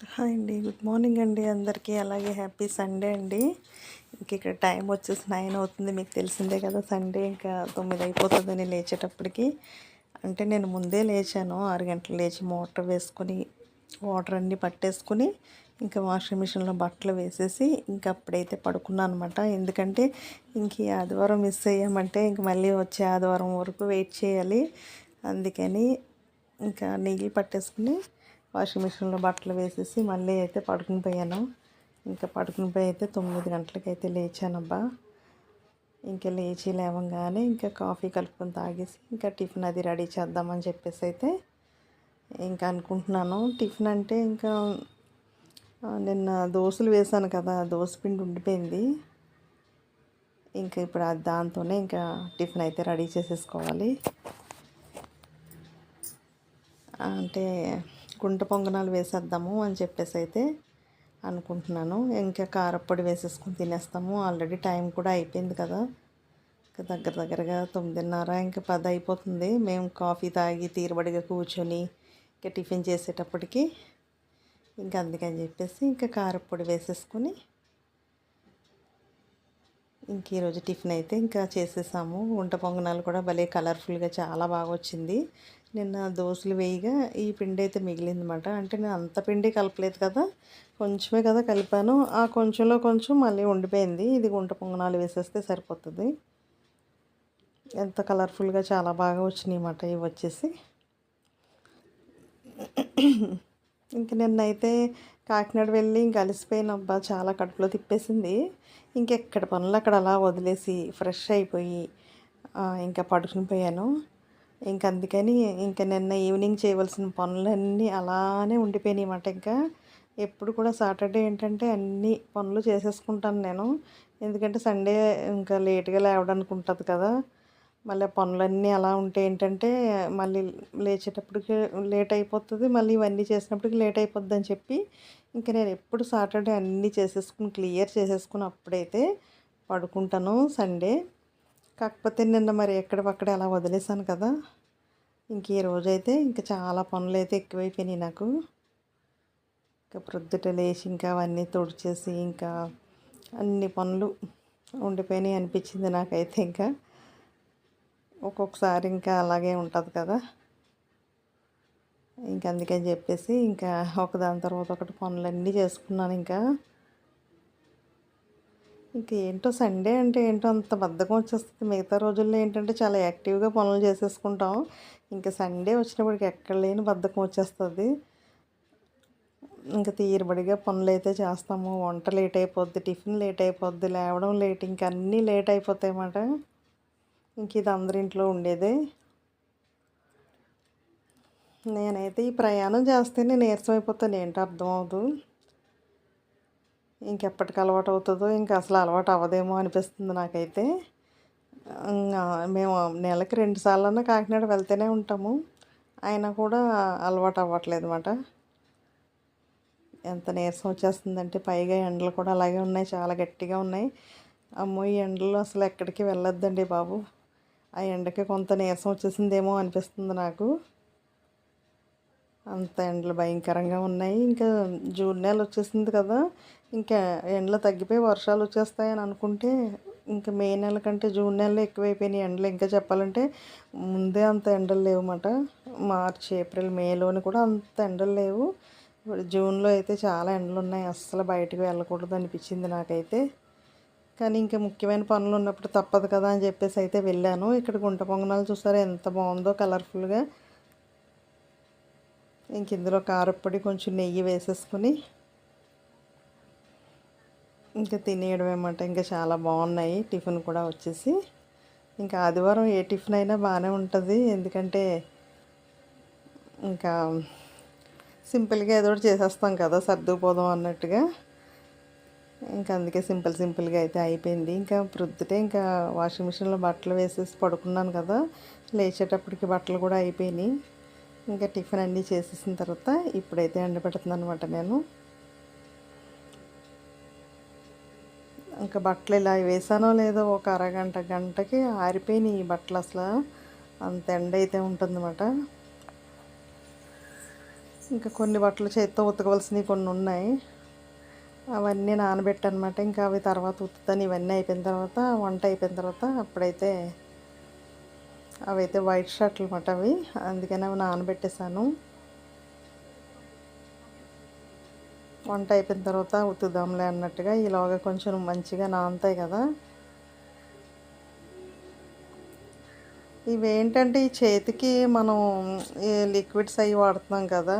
Hi అండి. Good morning అండి అందరికీ. అలాగే హ్యాపీ సండే అండి. ఇంక ఇక్కడ టైం వచ్చేసి నైన్ అవుతుంది. మీకు తెలిసిందే కదా సండే ఇంకా తొమ్మిది అయిపోతుందని లేచేటప్పటికి. అంటే నేను ముందే లేచాను. ఆరు గంటలు లేచి మోటార్ వేసుకొని వాటర్ అన్నీ పట్టేసుకుని ఇంకా వాషింగ్ మిషన్లో బట్టలు వేసేసి ఇంకా అప్పుడైతే పడుకున్నాను అనమాట ఎందుకంటే ఇంక ఈ ఆదివారం మిస్ అయ్యామంటే ఇంక మళ్ళీ వచ్చే ఆదివారం వరకు వెయిట్ చేయాలి. అందుకని ఇంకా నీళ్ళు పట్టేసుకుని వాషింగ్ మిషన్లో బట్టలు వేసేసి మళ్ళీ అయితే పడుకుని పోయాను. ఇంకా పడుకుని పోయి అయితే తొమ్మిది గంటలకి అయితే లేచానబ్బా. ఇంకా లేచి లేవంగానే ఇంకా కాఫీ కలుపుకొని తాగేసి ఇంకా టిఫిన్ అది రెడీ చేద్దామని చెప్పేసి అయితే ఇంకా అనుకుంటున్నాను. టిఫిన్ అంటే ఇంకా నిన్న దోశలు వేసాను కదా దోశ పిండి ఉండిపోయింది. ఇంకా ఇప్పుడు దాంతోనే ఇంకా టిఫిన్ అయితే రెడీ చేసేసుకోవాలి. అంటే గుంట పొంగనాలు వేసేద్దాము అని చెప్పేసి అయితే అనుకుంటున్నాను. ఇంకా కారప్పొడి వేసేసుకొని తినేస్తాము. ఆల్రెడీ టైం కూడా అయిపోయింది కదా. ఇంకా దగ్గర దగ్గరగా తొమ్మిదిన్నర ఇంకా పది అయిపోతుంది. మేము కాఫీ తాగి తీరబడిగా కూర్చొని ఇంకా టిఫిన్ చేసేటప్పటికి ఇంకా అందుకని చెప్పేసి ఇంకా కారప్పొడి వేసేసుకొని ఇంక ఈరోజు టిఫిన్ అయితే ఇంకా చేసేసాము. గుంట పొంగనాలు కూడా భలే కలర్ఫుల్గా చాలా బాగా వచ్చింది. నిన్న దోశలు వేయగా ఈ పిండి అయితే మిగిలిందన్నమాట. అంటే నేను అంత పిండి కలపలేదు కదా కొంచెమే కదా కలిపాను. ఆ కొంచెంలో కొంచెం మళ్ళీ ఉండిపోయింది. ఇది గుంట పొంగనాలు వేసేస్తే సరిపోతుంది. ఎంత కలర్ఫుల్గా చాలా బాగా వచ్చినాయి అన్నమాట ఇవి వచ్చేసి. ఇంక నిన్నైతే కాకినాడ వెళ్ళి ఇంక అలసిపోయిన అబ్బా చాలా కడుపులో తిప్పేసింది. ఇంకెక్కడ పనులు అక్కడ అలా వదిలేసి ఫ్రెష్ అయిపోయి ఇంకా పడుకుని పోయాను. ఇంక అందుకని ఇంకా నిన్న ఈవినింగ్ చేయవలసిన పనులన్నీ అలానే ఉండిపోయినాయి అన్నమాట. ఇంకా ఎప్పుడు కూడా సాటర్డే ఏంటంటే అన్ని పనులు చేసేసుకుంటాను నేను. ఎందుకంటే సండే ఇంకా లేట్గా లేవడానికి ఉంటుంది కదా. మళ్ళీ పనులన్నీ అలా ఉంటే ఏంటంటే మళ్ళీ లేచేటప్పటికి లేట్ అయిపోతుంది మళ్ళీ ఇవన్నీ చేసినప్పటికి లేట్ అయిపోద్ది అని చెప్పి ఇంకా నేను ఎప్పుడు సాటర్డే అన్నీ చేసేసుకుని క్లియర్ చేసేసుకుని అప్పుడైతే పడుకుంటాను సండే. కాకపోతే నిన్న మరి ఎక్కడపక్కడ అలా వదిలేసాను కదా. ఇంక ఈ రోజైతే ఇంకా చాలా పనులు అయితే ఎక్కువైపోయినాయి నాకు. ఇంకా ప్రొద్దుట లేచి ఇంకా అవన్నీ తుడిచేసి ఇంకా అన్ని పనులు ఉండిపోయినాయి అనిపించింది నాకైతే ఇంకా. ఒక్కొక్కసారి ఇంకా అలాగే ఉంటుంది కదా. ఇంకా అందుకని చెప్పేసి ఇంకా ఒకదాని తర్వాత ఒకటి పనులన్నీ చేసుకున్నాను ఇంకా. ఇంకా ఏంటో సండే అంటే ఏంటో అంత బద్ధకం వచ్చేస్తుంది. మిగతా రోజుల్లో ఏంటంటే చాలా యాక్టివ్గా పనులు చేసేసుకుంటాం. ఇంకా సండే వచ్చినప్పటికి ఎక్కడ లేని బద్ధకం వచ్చేస్తుంది. ఇంకా తీరబడిగా పనులు అయితే చేస్తాము. వంట లేట్ అయిపోద్ది టిఫిన్ లేట్ అయిపోద్ది లేవడం లేట్ ఇంక అన్నీ లేట్ అయిపోతాయి అన్నమాట. ఇంక ఇది అందరింట్లో ఉండేదే. నేనైతే ఈ ప్రయాణం చేస్తేనే నీరసం అయిపోతాను. ఏంటో అర్థం అవ్వదు. ఇంకెప్పటికి అలవాటు అవుతుందో ఇంకా అసలు అలవాటు అవ్వదేమో అనిపిస్తుంది నాకైతే. మేము నెలకి రెండు సార్లన్నా కాకినాడ వెళ్తూనే ఉంటాము. అయినా కూడా అలవాటు అవ్వట్లేదు అనమాట ఎంత నీరసం వచ్చేస్తుందంటే పైగా ఎండలు కూడా అలాగే ఉన్నాయి చాలా గట్టిగా ఉన్నాయి. అమ్మో ఈ ఎండలు అసలు ఎక్కడికి వెళ్ళొద్దండి బాబు. ఆ ఎండకి కొంత నీరసం వచ్చేసిందేమో అనిపిస్తుంది నాకు. అంత ఎండలు భయంకరంగా ఉన్నాయి. ఇంకా జూన్ నెల వచ్చేసింది కదా. ఇంకా ఎండలు తగ్గిపోయి వర్షాలు వచ్చేస్తాయని అనుకుంటే ఇంకా మే నెల కంటే జూన్ నెలలో ఎక్కువైపోయినాయి ఎండలు. ఇంకా చెప్పాలంటే ముందే అంత ఎండలు లేవు అన్నమాట మార్చ్ ఏప్రిల్ మేలోని కూడా అంత ఎండలు లేవు. జూన్లో అయితే చాలా ఎండలు ఉన్నాయి. అస్సలు బయటకు వెళ్ళకూడదు అనిపించింది నాకైతే. కానీ ఇంకా ముఖ్యమైన పనులు ఉన్నప్పుడు తప్పదు కదా అని చెప్పేసి అయితే వెళ్ళాను. ఇక్కడ గుంట పొంగనాలు చూసారా? ఎంత బాగుందో కలర్ఫుల్గా ఇంక ఇందులో కారప్పొడి కొంచెం నెయ్యి వేసేసుకుని ఇంకా తినేయడం ఏమంట ఇంకా చాలా బాగున్నాయి. టిఫిన్ కూడా వచ్చేసి. ఇంకా ఆదివారం ఏ టిఫిన్ అయినా బాగానే ఉంటుంది. ఎందుకంటే ఇంకా సింపుల్గా ఏదో ఒకటి చేసేస్తాం కదా సర్దుకుపోదాం అన్నట్టుగా. ఇంకా అందుకే సింపుల్ సింపుల్గా అయితే అయిపోయింది. ఇంకా ప్రొద్దుటే ఇంకా వాషింగ్ మిషన్లో బట్టలు వేసేసి పడుకున్నాను కదా లేచేటప్పటికి బట్టలు కూడా అయిపోయినాయి. ఇంకా టిఫిన్ అన్నీ చేసేసిన తర్వాత ఇప్పుడైతే ఎండబెడుతుంది అనమాట నేను. ఇంకా బట్టలు ఇలా వేసానో లేదో ఒక అరగంట గంటకి ఆరిపోయినాయి ఈ బట్టలు అసలు. అంత ఎండ అయితే ఉంటుందన్నమాట. ఇంకా కొన్ని బట్టలు చేత్తో ఉతకవలసినవి కొన్ని ఉన్నాయి. అవన్నీ నానబెట్టనమాట ఇంకా అవి తర్వాత ఉత్తుతాను ఇవన్నీ అయిపోయిన తర్వాత వంట అయిపోయిన తర్వాత అప్పుడైతే అవైతే వైట్ షర్ట్లు అనమాట అవి. అందుకనే అవి నానబెట్టేశాను. వంట అయిపోయిన తర్వాత ఉత్తుదాంలే అన్నట్టుగా ఇలాగ కొంచెం మంచిగా నానుతాయి కదా. ఇవేంటంటే ఈ చేతికి మనం లిక్విడ్స్ అవి వాడుతున్నాం కదా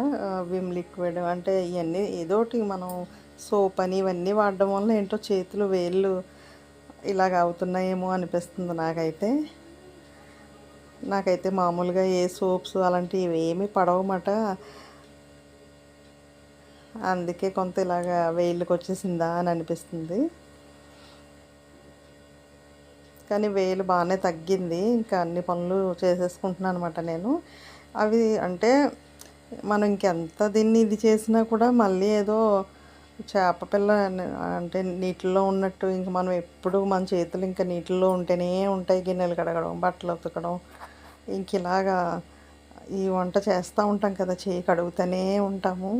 విమ్ లిక్విడ్ అంటే ఇవన్నీ ఏదోటి మనం సోప్ అని ఇవన్నీ వాడడం వల్ల ఏంటో చేతులు వేళ్ళు ఇలాగ అవుతున్నాయేమో అనిపిస్తుంది నాకైతే. నాకైతే మామూలుగా ఏ సోప్స్ అలాంటివి ఏమీ పడవమాట. అందుకే కొంత ఇలాగా వేళ్ళకి వచ్చేసిందా అని అనిపిస్తుంది. కానీ వేలు బాగానే తగ్గింది. ఇంకా అన్ని పనులు చేసేసుకుంటున్నాను అనమాట నేను. అవి అంటే మనం ఇంకెంత దీన్ని ఇది చేసినా కూడా మళ్ళీ ఏదో చేప పిల్ల అంటే నీటిలో ఉన్నట్టు ఇంక మనం ఎప్పుడు మన చేతులు ఇంకా నీటిలో ఉంటేనే ఉంటాయి గిన్నెలు కడగడం బట్టలు ఉతకడం ఇంక ఇలాగా ఈ వంట చేస్తూ ఉంటాం కదా చేయి కడుగుతూనే ఉంటాము.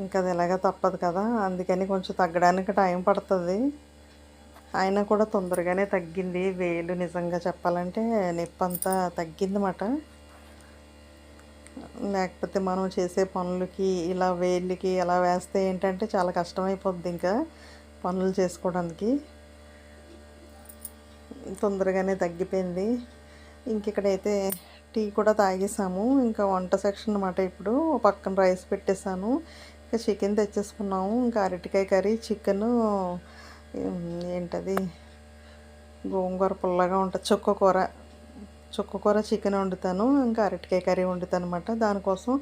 ఇంకా అది ఎలాగ తప్పదు కదా అందుకని కొంచెం తగ్గడానికి టైం పడుతుంది. అయినా కూడా తొందరగానే తగ్గింది వేలు నిజంగా చెప్పాలంటే నొప్పి అంతా తగ్గిందన్నమాట. లేకపోతే మనం చేసే పనులకి ఇలా వేళ్ళకి ఇలా వేస్తే ఏంటంటే చాలా కష్టమైపోద్ది ఇంకా పనులు చేసుకోవడానికి. తొందరగానే తగ్గిపోయింది. ఇంకెక్కడైతే టీ కూడా తాగేసాము. ఇంకా వంట సెక్షన్ అనమాట ఇప్పుడు. పక్కన రైస్ పెట్టేశాను ఇంకా చికెన్ తెచ్చేసుకున్నాము. ఇంకా అరటికాయ కర్రీ చికెను ఏంటది? గోంగూర పుల్లగా ఉంటుంది. చుక్క కూర. చుక్క కూర చికెన్ వండుతాను ఇంకా అరటికాయ కర్రీ వండుతాను అనమాట దానికోసం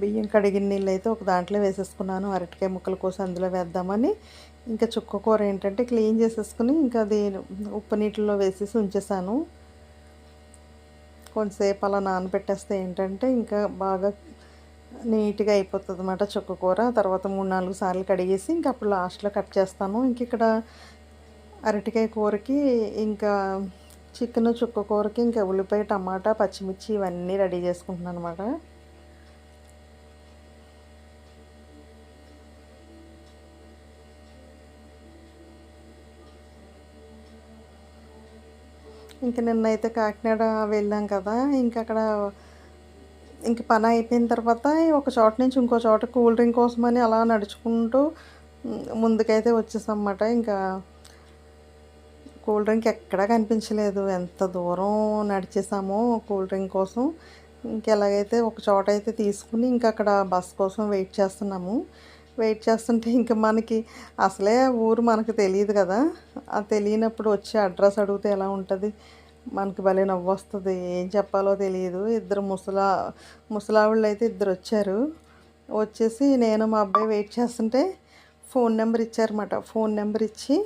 బియ్యం కడిగిన నీళ్ళు అయితే ఒక దాంట్లో వేసేసుకున్నాను. అరటికాయ ముక్కల కోసం అందులో వేద్దామని. ఇంకా చుక్క కూర ఏంటంటే క్లీన్ చేసేసుకుని ఇంకా అది ఉప్పు నీటిలో వేసేసి ఉంచేసాను. కొంతసేపు అలా నానబెట్టేస్తే ఏంటంటే ఇంకా బాగా నీట్గా అయిపోతుంది అనమాట చుక్క కూర తర్వాత మూడు నాలుగు సార్లు కడిగేసి ఇంకా అప్పుడు లాస్ట్లో కట్ చేస్తాను. ఇంక ఇక్కడ అరటికాయ కూరకి ఇంకా చికెన్ చుక్క కూరకి ఇంకా ఉల్లిపాయ టమాటా పచ్చిమిర్చి ఇవన్నీ రెడీ చేసుకుంటున్నాను అనమాట ఇంక నిన్నైతే కాకినాడ వెళ్ళాం కదా ఇంకా అక్కడ ఇంక పని అయిపోయిన తర్వాత ఒక చోట నుంచి ఇంకో చోట కూల్ డ్రింక్ కోసమని అలా నడుచుకుంటూ ముందుకైతే వచ్చేసామన్నమాట ఇంకా కూల్ డ్రింక్ ఎక్కడా కనిపించలేదు. ఎంత దూరం నడిచేసామో కూల్ డ్రింక్ కోసం. ఇంకెలాగైతే ఒక చోట అయితే తీసుకుని ఇంకా అక్కడ బస్ కోసం వెయిట్ చేస్తున్నాము. వెయిట్ చేస్తుంటే ఇంకా మనకి అసలే ఊరు మనకు తెలియదు కదా. ఆ తెలియనప్పుడు వచ్చి అడ్రస్ అడిగితే ఎలా ఉంటుంది? మనకి భలే నవ్వు వస్తుంది. ఏం చెప్పాలో తెలియదు. ఇద్దరు ముసలా ముసలావిళ్ళు అయితే ఇద్దరు వచ్చారు. వచ్చేసి నేను మా అబ్బాయి వెయిట్ చేస్తుంటే ఫోన్ నెంబర్ ఇచ్చారన్నమాట. ఫోన్ నెంబర్ ఇచ్చి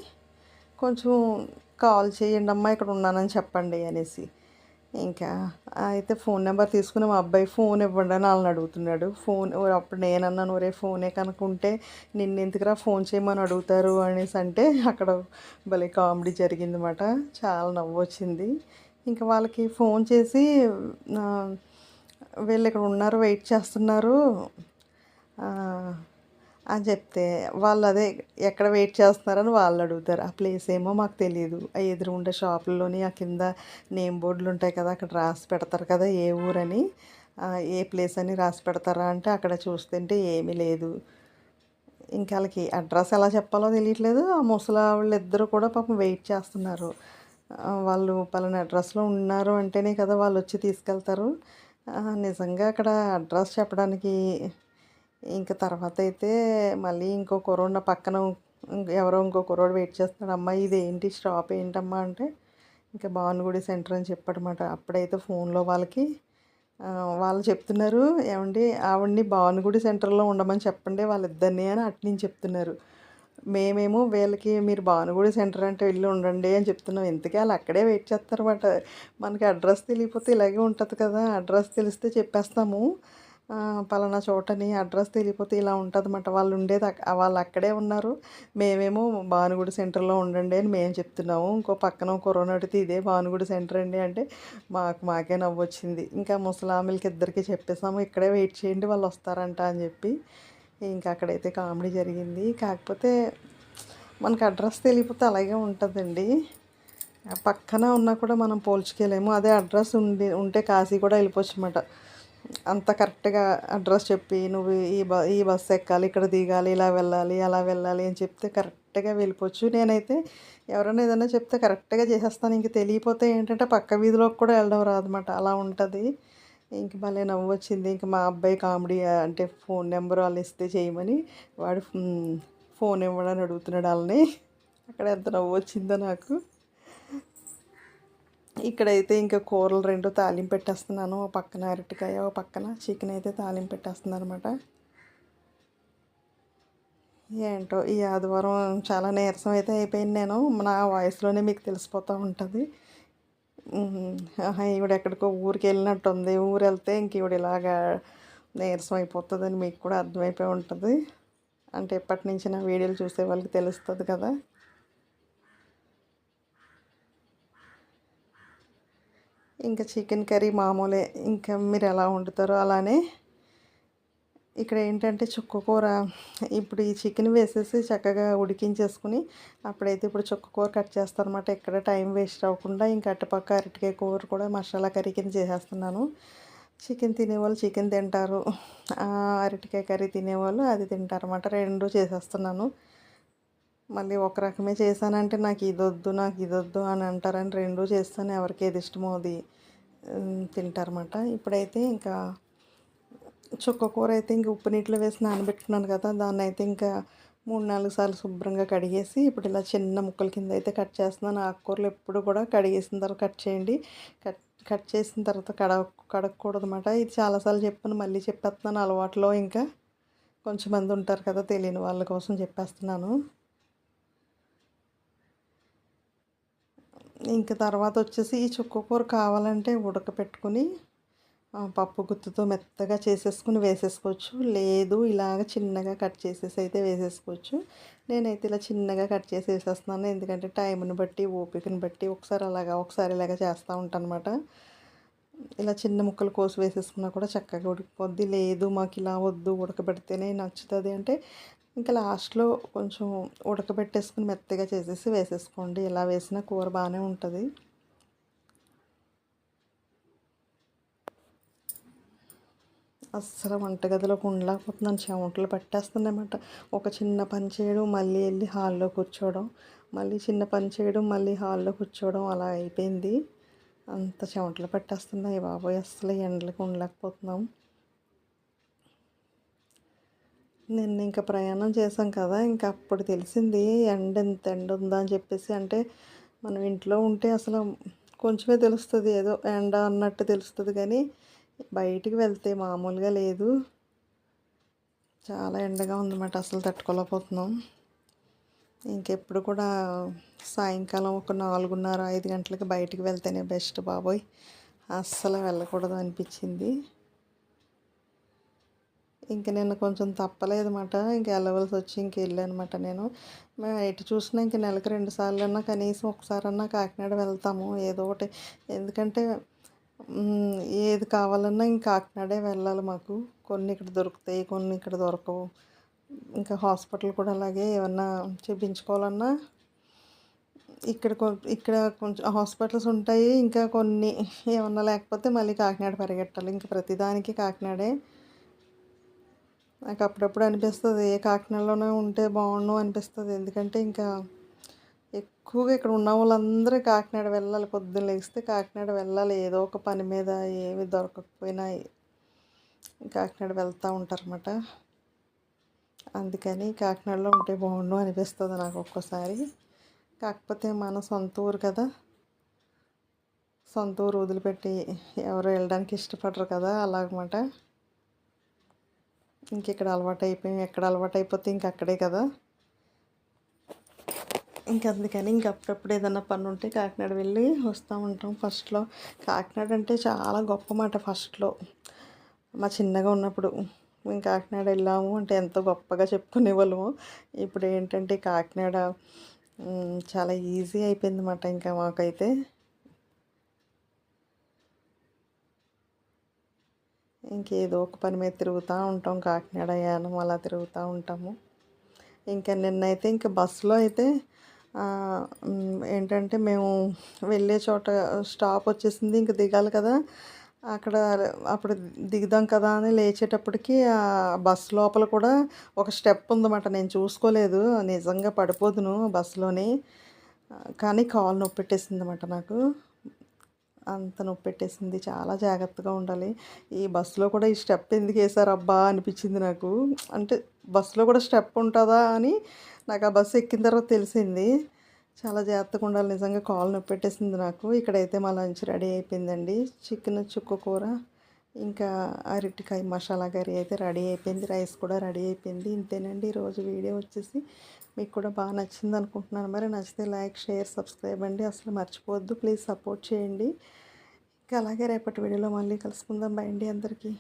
కొంచెం కాల్ చేయండి అమ్మా ఇక్కడ ఉన్నానని చెప్పండి అనేసి. ఇంకా అయితే ఫోన్ నెంబర్ తీసుకుని మా అబ్బాయి ఫోన్ ఇవ్వండి అని వాళ్ళని అడుగుతున్నాడు. ఫోన్ అప్పుడు నేనన్నాను ఒరే ఫోనే కనుక్కుంటే నిన్ను ఎందుకురా ఫోన్ చేయమని అడుగుతారు? అనేసి అంటే అక్కడ భలే కామెడీ జరిగిందన్నమాట. చాలా నవ్వు వచ్చింది. ఇంకా వాళ్ళకి ఫోన్ చేసి వీళ్ళు ఇక్కడ ఉన్నారు వెయిట్ చేస్తున్నారు. అని చెప్తే వాళ్ళు అదే ఎక్కడ వెయిట్ చేస్తున్నారని వాళ్ళు అడుగుతారు. ఆ ప్లేస్ ఏమో మాకు తెలియదు ఆ ఎదురు ఉండే షాపుల్లోని ఆ కింద నేమ్ బోర్డులు ఉంటాయి కదా అక్కడ రాసి పెడతారు కదా ఏ ఊరని ఏ ప్లేస్ అని రాసి పెడతారా అంటే అక్కడ చూస్తుంటే ఏమీ లేదు. ఇంకా వాళ్ళకి అడ్రస్ ఎలా చెప్పాలో తెలియట్లేదు. ఆ ముసలి వాళ్ళు ఇద్దరు కూడా పాపం వెయిట్ చేస్తున్నారు. వాళ్ళు పలానా అడ్రస్లో ఉన్నారు అంటేనే కదా వాళ్ళు వచ్చి తీసుకెళ్తారు. నిజంగా అక్కడ అడ్రస్ చెప్పడానికి ఇంకా తర్వాత అయితే మళ్ళీ ఇంకో కుర్రోడు పక్కన ఎవరో ఇంకో కుర్రోడు వెయిట్ చేస్తున్నాడు. అమ్మ ఇది ఏంటి షాప్ ఏంటమ్మా అంటే ఇంకా భానుగుడి సెంటర్ అని చెప్పాడనమాట అప్పుడైతే ఫోన్లో వాళ్ళకి వాళ్ళు చెప్తున్నారు ఏమండి ఆవిడ్ని భానుగుడి సెంటర్లో ఉండమని చెప్పండి వాళ్ళిద్దరిని అని అట్నుంచి చెప్తున్నారు. మేమేమో వీళ్ళకి మీరు భానుగుడి సెంటర్ అంటే వెళ్ళి ఉండండి అని చెప్తున్నాం. ఎందుకే వాళ్ళు అక్కడే వెయిట్ చేస్తారన్నమాట. మనకి అడ్రస్ తెలియకపోతే ఇలాగే ఉంటుంది కదా అడ్రస్ తెలిస్తే చెప్పేస్తాము. పలానా చోటని అడ్రస్ తెలియపోతే ఇలా ఉంటుందన్నమాట. వాళ్ళు ఉండేది వాళ్ళు అక్కడే ఉన్నారు. మేమేమో భానుగుడి సెంటర్లో ఉండండి అని మేము చెప్తున్నాము. ఇంకో పక్కన కరోనా అడిగితే ఇదే భానుగుడి సెంటర్ అండి అంటే మాకు మాకే నవ్వు వచ్చింది. ఇంకా ముసలామిలకి ఇద్దరికి చెప్పేసాము ఇక్కడే వెయిట్ చేయండి వాళ్ళు వస్తారంట అని చెప్పి. ఇంకా అక్కడైతే కామెడీ జరిగింది. కాకపోతే మనకు అడ్రస్ తెలియకపోతే అలాగే ఉంటుందండి. పక్కన ఉన్నా కూడా మనం పోల్చుకోలేము. అదే అడ్రస్ ఉండి ఉంటే కాశీ కూడా వెళ్ళిపోవచ్చు అన్నమాట అంత కరెక్ట్గా అడ్రస్ చెప్పి నువ్వు ఈ బ ఈ బస్సు ఎక్కాలి ఇక్కడ దిగాలి ఇలా వెళ్ళాలి అలా వెళ్ళాలి అని చెప్తే కరెక్ట్గా వెళ్ళిపోవచ్చు. నేనైతే ఎవరైనా ఏదైనా చెప్తే కరెక్ట్గా చేసేస్తాను. ఇంక తెలియపోతే ఏంటంటే పక్క వీధిలోకి కూడా వెళ్ళడం రాదనమాట అలా ఉంటుంది. ఇంక భలే నవ్వు వచ్చింది ఇంక మా అబ్బాయి కామెడీ అంటే ఫోన్ నెంబర్ వాళ్ళు ఇస్తే చేయమని వాడు ఫోన్ ఇవ్వడని అడుగుతున్నాడు వాళ్ళని. అక్కడ ఎంత నవ్వు వచ్చిందో నాకు. ఇక్కడైతే ఇంకా కూరలు రెండు తాలింపు పెట్టేస్తున్నాను. ఓ పక్కన అరటికాయ ఓ పక్కన చికెన్ అయితే తాలింపు పెట్టేస్తున్నాను అనమాట ఏంటో ఈ ఆదివారం చాలా నీరసం అయితే అయిపోయింది నేను. నా వాయిస్లోనే మీకు తెలిసిపోతూ ఉంటుంది. ఈవిడ ఎక్కడికో ఊరికి వెళ్ళినట్టు ఉంది. ఊరు వెళ్తే ఇంక ఈవిడ ఇలాగా నీరసం అయిపోతుందని మీకు కూడా అర్థమైపోయి ఉంటుంది. అంటే ఎప్పటి నుంచి నా వీడియోలు చూసే వాళ్ళకి తెలుస్తుంది కదా. ఇంకా చికెన్ కర్రీ మామూలే. ఇంకా మీరు ఎలా వండుతారో అలానే. ఇక్కడ ఏంటంటే చుక్క కూర ఇప్పుడు ఈ చికెన్ వేసేసి చక్కగా ఉడికించేసుకుని అప్పుడైతే ఇప్పుడు చుక్క కూర కట్ చేస్తారనమాట ఎక్కడ టైం వేస్ట్ అవ్వకుండా ఇంకా అటుపక్క అరటికాయ కూర కూడా మసాలా కర్రీ కింద చేసేస్తున్నాను. చికెన్ తినేవాళ్ళు చికెన్ తింటారు. అరటికాయ కర్రీ తినేవాళ్ళు అది తింటారు అన్నమాట రెండు చేసేస్తున్నాను. మళ్ళీ ఒక రకమే చేశానంటే నాకు ఇది వద్దు నాకు ఇది వద్దు అని అంటారని రెండూ చేస్తాను. ఎవరికి ఏది ఇష్టమో అది తింటారన్నమాట. ఇప్పుడైతే ఇంకా చుక్క కూర అయితే ఇంక ఉప్పు నీటిలో వేసి నానబెట్టుకున్నాను కదా దాన్ని అయితే ఇంకా మూడు నాలుగు సార్లు శుభ్రంగా కడిగేసి ఇప్పుడు ఇలా చిన్న ముక్కల కింద అయితే కట్ చేస్తున్నాను. ఆకుకూరలు ఎప్పుడు కూడా కడిగేసిన తర్వాత కట్ చేయండి. కట్ కట్ చేసిన తర్వాత కడ కడగకూడదు అనమాట ఇది చాలాసార్లు చెప్పాను మళ్ళీ చెప్పేస్తున్నాను అలవాట్లో. ఇంకా కొంచెం మంది ఉంటారు కదా తెలియని వాళ్ళ కోసం చెప్పేస్తున్నాను. ఇంకా తర్వాత వచ్చేసి ఈ చుక్క కూర కావాలంటే ఉడకపెట్టుకుని పప్పు గుత్తుతో మెత్తగా చేసేసుకుని వేసేసుకోవచ్చు. లేదు ఇలాగ చిన్నగా కట్ చేసేసి అయితే వేసేసుకోవచ్చు. నేనైతే ఇలా చిన్నగా కట్ చేసి వేసేస్తున్నాను. ఎందుకంటే టైంని బట్టి ఓపికని బట్టి ఒకసారి అలాగా ఒకసారి ఇలాగా చేస్తూ ఉంటాను ఇలా చిన్న ముక్కలు కోసి వేసేసుకున్నా కూడా చక్కగా ఉడికిపోద్ది. లేదు మాకు ఇలా వద్దు ఉడకబెడితేనే నచ్చుతుంది. అంటే ఇంకా లాస్ట్లో కొంచెం ఉడకబెట్టేసుకుని మెత్తగా చేసేసి వేసేసుకోండి. ఇలా వేసిన కూర బాగానే ఉంటుంది. అస్సలు వంటగదిలో ఉండలేకపోతున్నాను. చెమటలు పట్టేస్తుందన్నమాట ఒక చిన్న పని చేయడం మళ్ళీ వెళ్ళి హాల్లో కూర్చోవడం మళ్ళీ చిన్న పని చేయడం మళ్ళీ హాల్లో కూర్చోవడం అలా అయిపోయింది. అంత చెమటలు పట్టేస్తున్నాయి బాబోయ్. అస్సలు ఎండలకు ఉండలేకపోతున్నాం. నిన్న ఇంకా ప్రయాణం చేసాం కదా ఇంకా అప్పుడు తెలిసింది ఎండ ఎంత ఎండ ఉందా అని చెప్పేసి. అంటే మనం ఇంట్లో ఉంటే అసలు కొంచెమే తెలుస్తుంది ఏదో ఎండ అన్నట్టు తెలుస్తుంది. కానీ బయటికి వెళ్తే మామూలుగా లేదు. చాలా ఎండగా ఉందన్నమాట అసలు తట్టుకోలేకపోతున్నాం. ఇంకెప్పుడు కూడా సాయంకాలం ఒక నాలుగున్నర ఐదు గంటలకి బయటికి వెళ్తేనే బెస్ట్ బాబోయ్. అస్సలు వెళ్ళకూడదు అనిపించింది. ఇంక నేను కొంచెం తప్పలేదన్నమాట. ఇంక వెళ్ళవలసి వచ్చి ఇంక వెళ్ళానమాట నేను. మేము ఎటు చూసినా ఇంక నెలకు రెండు సార్లన్నా కనీసం ఒకసారన్నా కాకినాడ వెళ్తాము. ఏదో ఒకటి. ఎందుకంటే ఏది కావాలన్నా ఇంక కాకినాడే వెళ్ళాలి మాకు. కొన్ని ఇక్కడ దొరుకుతాయి కొన్ని ఇక్కడ దొరకవు. ఇంకా హాస్పిటల్ కూడా అలాగే ఏమన్నా చూపించుకోవాలన్నా ఇక్కడ ఇక్కడ కొంచెం హాస్పిటల్స్ ఉంటాయి. ఇంకా కొన్ని ఏమన్నా లేకపోతే మళ్ళీ కాకినాడ పరిగెట్టాలి. ఇంకా ప్రతిదానికి కాకినాడే. నాకు అప్పుడప్పుడు అనిపిస్తుంది ఏ కాకినాడలోనే ఉంటే బాగుండు అనిపిస్తుంది. ఎందుకంటే ఇంకా ఎక్కువగా ఇక్కడ ఉన్న వాళ్ళందరూ కాకినాడ వెళ్ళాలి. పొద్దున్న లేస్తే కాకినాడ వెళ్ళాలి. ఏదో ఒక పని మీద ఏమి దొరకకపోయినా కాకినాడ వెళ్తూ ఉంటారన్నమాట. అందుకని కాకినాడలో ఉంటే బాగుండు అనిపిస్తుంది నాకు ఒక్కోసారి. కాకపోతే మన సొంత ఊరు కదా సొంత ఊరు వదిలిపెట్టి ఎవరు వెళ్ళడానికి ఇష్టపడరు కదా అలాగమాట ఇంక ఇక్కడ అలవాటు అయిపోయాం ఎక్కడ అలవాటు అయిపోతే ఇంక అక్కడే కదా. ఇంక అందుకని ఇంక అప్పుడప్పుడు ఏదైనా పని ఉంటే కాకినాడ వెళ్ళి వస్తూ ఉంటాం ఫస్ట్లో. కాకినాడ అంటే చాలా గొప్ప మాట ఫస్ట్లో. మా చిన్నగా ఉన్నప్పుడు మేము కాకినాడ వెళ్ళాము అంటే ఎంతో గొప్పగా చెప్పుకునేవాళ్ళము. ఇప్పుడు ఏంటంటే కాకినాడ చాలా ఈజీ అయిపోయింది అన్నమాట ఇంకా మాకైతే. ఇంకేదో ఒక పని మీద తిరుగుతూ ఉంటాం కాకినాడ యానం అలా తిరుగుతూ ఉంటాము. ఇంకా నిన్నైతే ఇంకా బస్సులో అయితే ఏంటంటే మేము వెళ్ళే చోట స్టాప్ వచ్చేసింది ఇంకా దిగాలి కదా. అక్కడ అప్పుడు దిగుదాం కదా అని లేచేటప్పటికి ఆ బస్ లోపల కూడా ఒక స్టెప్ ఉందన్నమాట. నేను చూసుకోలేదు నిజంగా పడిపోదును బస్సులోని. కానీ కాలు నొప్పి పెట్టేసింది అన్నమాట నాకు. అంత నొప్పి పెట్టేసింది చాలా జాగ్రత్తగా ఉండాలి. ఈ బస్సులో కూడా ఈ స్టెప్ ఎందుకు వేసారు అబ్బా అనిపించింది నాకు. అంటే బస్సులో కూడా స్టెప్ ఉంటుందా అని నాకు ఆ బస్సు ఎక్కిన తర్వాత తెలిసింది. చాలా జాగ్రత్తగా ఉండాలి. నిజంగా కాలు నొప్పి పెట్టేసింది నాకు. ఇక్కడైతే మా లంచ్ రెడీ అయిపోయిందండి. చికెన్ చుక్క కూర ఇంకా అరటికాయ మసాలా కర్రీ అయితే రెడీ అయిపోయింది. రైస్ కూడా రెడీ అయిపోయింది. ఇంతేనండి. ఈరోజు వీడియో వచ్చేసి మీకు కూడా బాగా నచ్చింది అనుకుంటున్నాను. మరి నచ్చితే లైక్ షేర్ సబ్స్క్రైబ్ అండి. అసలు మర్చిపోవద్దు. ప్లీజ్ సపోర్ట్ చేయండి. ఇంకా అలాగే రేపటి వీడియోలో మళ్ళీ కలుసుకుందాం. బై అండి అందరికీ.